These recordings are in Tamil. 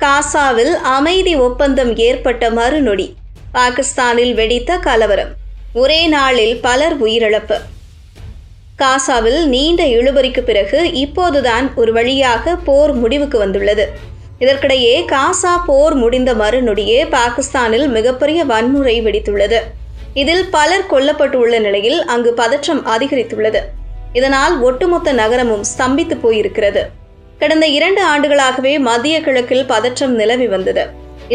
காசாவில் அமைதி ஒப்பந்தம் ஏற்பட்ட மறுநொடி. பாகிஸ்தானில் வெடித்த கலவரம். ஒரே நாளில் பலர் உயிரிழப்பு. காசாவில் நீண்ட இழுபறிக்கு பிறகு இப்போதுதான் ஒரு வழியாக போர் முடிவுக்கு வந்துள்ளது. இதற்கிடையே காசா போர் முடிந்த மறுநொடியே பாகிஸ்தானில் மிகப்பெரிய வன்முறை வெடித்துள்ளது. இதில் பலர் கொல்லப்பட்டுள்ள நிலையில் அங்கு பதற்றம் அதிகரித்துள்ளது. இதனால் ஒட்டுமொத்த நகரமும் ஸ்தம்பித்து போயிருக்கிறது. கடந்த இரண்டு ஆண்டுகளாகவே மத்திய கிழக்கில் பதற்றம் நிலவி வந்தது.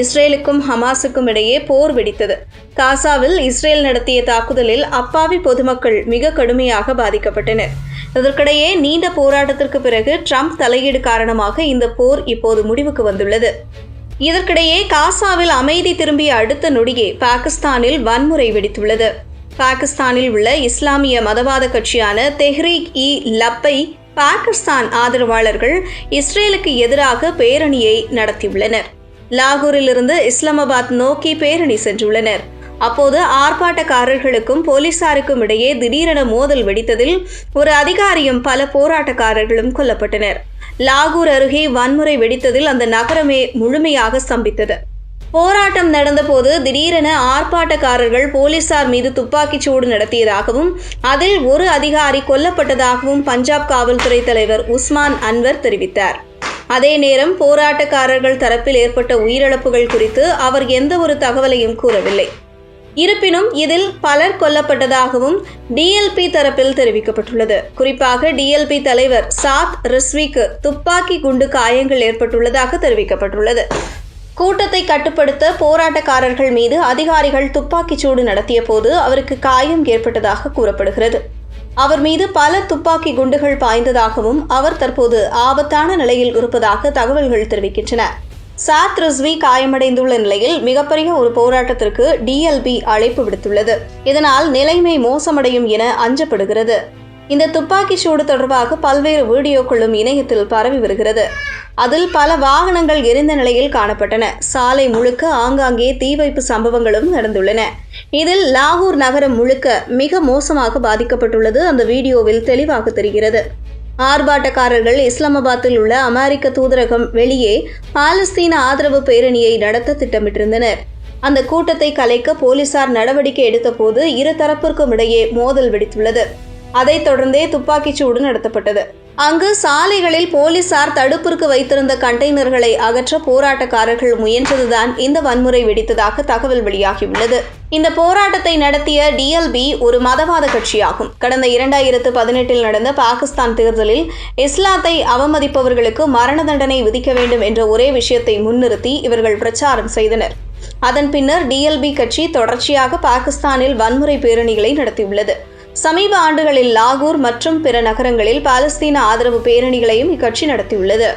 இஸ்ரேலுக்கும் ஹமாஸுக்கும் இடையே போர் வெடித்தது. காசாவில் இஸ்ரேல் நடத்திய தாக்குதலில் அப்பாவி பொதுமக்கள் மிக கடுமையாக பாதிக்கப்பட்டனர். இதற்கிடையே நீண்ட போராட்டத்திற்கு பிறகு ட்ரம்ப் தலையீடு காரணமாக இந்த போர் இப்போது முடிவுக்கு வந்துள்ளது. இதற்கிடையே காசாவில் அமைதி திரும்பிய அடுத்த நொடியே பாகிஸ்தானில் வன்முறை வெடித்துள்ளது. பாகிஸ்தானில் உள்ள இஸ்லாமிய மதவாத கட்சியான தெஹ்ரீக் இ லப்பை பாகிஸ்தான் ஆதரவாளர்கள் இஸ்ரேலுக்கு எதிராக பேரணியை நடத்தியுள்ளனர். லாகூரிலிருந்து இஸ்லாமாபாத் நோக்கி பேரணி சென்றுள்ளனர். அப்போது ஆர்ப்பாட்டக்காரர்களுக்கும் போலீசாருக்கும் இடையே திடீரென மோதல் வெடித்ததில் ஒரு அதிகாரியும் பல போராட்டக்காரர்களும் கொல்லப்பட்டனர். லாகூர் அருகே வன்முறை வெடித்ததில் அந்த நகரமே முழுமையாக ஸ்தம்பித்தது. போராட்டம் நடந்தபோது திடீரென ஆர்ப்பாட்டக்காரர்கள் போலீசார் மீது துப்பாக்கிச் சூடு நடத்தியதாகவும் அதில் ஒரு அதிகாரி கொல்லப்பட்டதாகவும் பஞ்சாப் காவல்துறை தலைவர் உஸ்மான் அன்வர் தெரிவித்தார். அதே நேரம் போராட்டக்காரர்கள் தரப்பில் ஏற்பட்ட உயிரிழப்புகள் குறித்து அவர் எந்த ஒரு தகவலையும் கூறவில்லை. இருப்பினும் இதில் பலர் கொல்லப்பட்டதாகவும் டிஎல்பி தரப்பில் தெரிவிக்கப்பட்டுள்ளது. குறிப்பாக டிஎல்பி தலைவர் சாத் ரிஸ்விக்கு துப்பாக்கி குண்டு காயங்கள் ஏற்பட்டுள்ளதாக தெரிவிக்கப்பட்டுள்ளது. கூட்டத்தை கட்டுப்படுத்த போராட்டக்காரர்கள் மீது அதிகாரிகள் துப்பாக்கிச் சூடு நடத்திய போது அவருக்கு காயம் ஏற்பட்டதாக கூறப்படுகிறது. அவர் மீது பல துப்பாக்கி குண்டுகள் பாய்ந்ததாகவும் அவர் தற்போது ஆபத்தான நிலையில் இருப்பதாக தகவல்கள் தெரிவிக்கின்றன. சாத் ரிஸ்வி காயமடைந்துள்ள நிலையில் மிகப்பெரிய ஒரு போராட்டத்திற்கு டிஎல்பி அழைப்பு விடுத்துள்ளது. இதனால் நிலைமை மோசமடையும் என அஞ்சப்படுகிறது. இந்த துப்பாக்கி சூடு தொடர்பாக பல்வேறு வீடியோக்களும் இணையத்தில் பரவி வருகிறது. அதில் பல வாகனங்கள் எரிந்த நிலையில் காணப்பட்டன. சாலை முழுக்க ஆங்காங்கே தீ வைப்பு சம்பவங்களும் நடந்துள்ளன. இதில் லாகூர் நகரம் முழுக்க மிக மோசமாக பாதிக்கப்பட்டுள்ளது அந்த வீடியோவில் தெளிவாக தெரிகிறது. ஆர்ப்பாட்டக்காரர்கள் இஸ்லாமாபாத்தில் உள்ள அமெரிக்க தூதரகம் வெளியே பாலஸ்தீன ஆதரவு பேரணியை நடத்த திட்டமிட்டிருந்தனர். அந்த கூட்டத்தை கலைக்க போலீசார் நடவடிக்கை எடுத்தபோது இரு தரப்பிற்கும் இடையே மோதல் வெடித்துள்ளது. அதைத் தொடர்ந்தே துப்பாக்கிச் சூடு நடத்தப்பட்டது. அங்கு சாலைகளில் போலீசார் தடுப்பிற்கு வைத்திருந்த கண்டெய்னர்களை அகற்ற போராட்டக்காரர்கள் முயன்றதுதான் இந்த வன்முறை வெடித்ததாக தகவல் வெளியாகியுள்ளது. இந்த போராட்டத்தை நடத்திய டிஎல்பி ஒரு மதவாத கட்சியாகும். கடந்த இரண்டாயிரத்து பதினெட்டில் நடந்த பாகிஸ்தான் தேர்தலில் இஸ்லாத்தை அவமதிப்பவர்களுக்கு மரண தண்டனை விதிக்க வேண்டும் என்ற ஒரே விஷயத்தை முன்னிறுத்தி இவர்கள் பிரச்சாரம் செய்தனர். அதன் பின்னர் டிஎல்பி கட்சி தொடர்ச்சியாக பாகிஸ்தானில் வன்முறை பேரணிகளை நடத்தியுள்ளது. சமீப ஆண்டுகளில் லாகூர் மற்றும் பிற நகரங்களில் பாலஸ்தீன ஆதரவு பேரணிகளையும் இக்கட்சி நடத்தியுள்ளது.